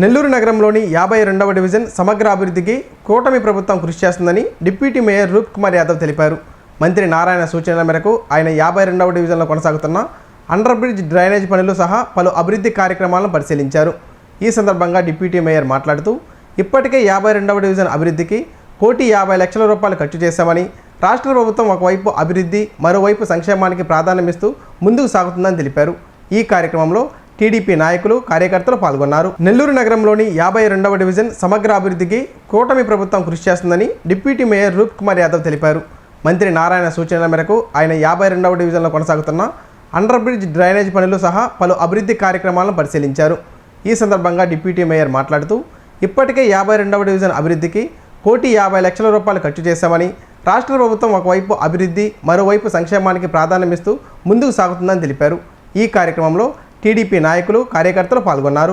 నెల్లూరు నగరంలోని యాభై రెండవ డివిజన్ సమగ్ర అభివృద్ధికి కూటమి ప్రభుత్వం కృషి చేస్తుందని డిప్యూటీ మేయర్ రూప్ కుమార్ యాదవ్ తెలిపారు. మంత్రి నారాయణ సూచనల మేరకు ఆయన యాభై రెండవ డివిజన్లో కొనసాగుతున్న అండర్ బ్రిడ్జ్ డ్రైనేజ్ పనులు సహా పలు అభివృద్ధి కార్యక్రమాలను పరిశీలించారు. ఈ సందర్భంగా డిప్యూటీ మేయర్ మాట్లాడుతూ ఇప్పటికే యాభై రెండవ డివిజన్ అభివృద్ధికి కోటి యాభై లక్షల రూపాయలు ఖర్చు చేశామని రాష్ట్ర ప్రభుత్వం ఒకవైపు అభివృద్ధి మరోవైపు సంక్షేమానికి ప్రాధాన్యమిస్తూ ముందుకు సాగుతుందని తెలిపారు. ఈ కార్యక్రమంలో టీడీపీ నాయకులు కార్యకర్తలు పాల్గొన్నారు. నెల్లూరు నగరంలోని యాభై రెండవ డివిజన్ సమగ్ర అభివృద్ధికి కూటమి ప్రభుత్వం కృషి చేస్తుందని డిప్యూటీ మేయర్ రూప్ కుమార్ యాదవ్ తెలిపారు. మంత్రి నారాయణ సూచనల మేరకు ఆయన యాభై రెండవ డివిజన్లో కొనసాగుతున్న అండర్ బ్రిడ్జ్ డ్రైనేజ్ పనులు సహా పలు అభివృద్ధి కార్యక్రమాలను పరిశీలించారు. ఈ సందర్భంగా డిప్యూటీ మేయర్ మాట్లాడుతూ ఇప్పటికే యాభై రెండవ డివిజన్ అభివృద్ధికి కోటి యాభై లక్షల రూపాయలు ఖర్చు చేశామని రాష్ట్ర ప్రభుత్వం ఒకవైపు అభివృద్ధి మరోవైపు సంక్షేమానికి ప్రాధాన్యమిస్తూ ముందుకు సాగుతుందని తెలిపారు. ఈ కార్యక్రమంలో టీడీపీ నాయకులు కార్యకర్తలు పాల్గొన్నారు.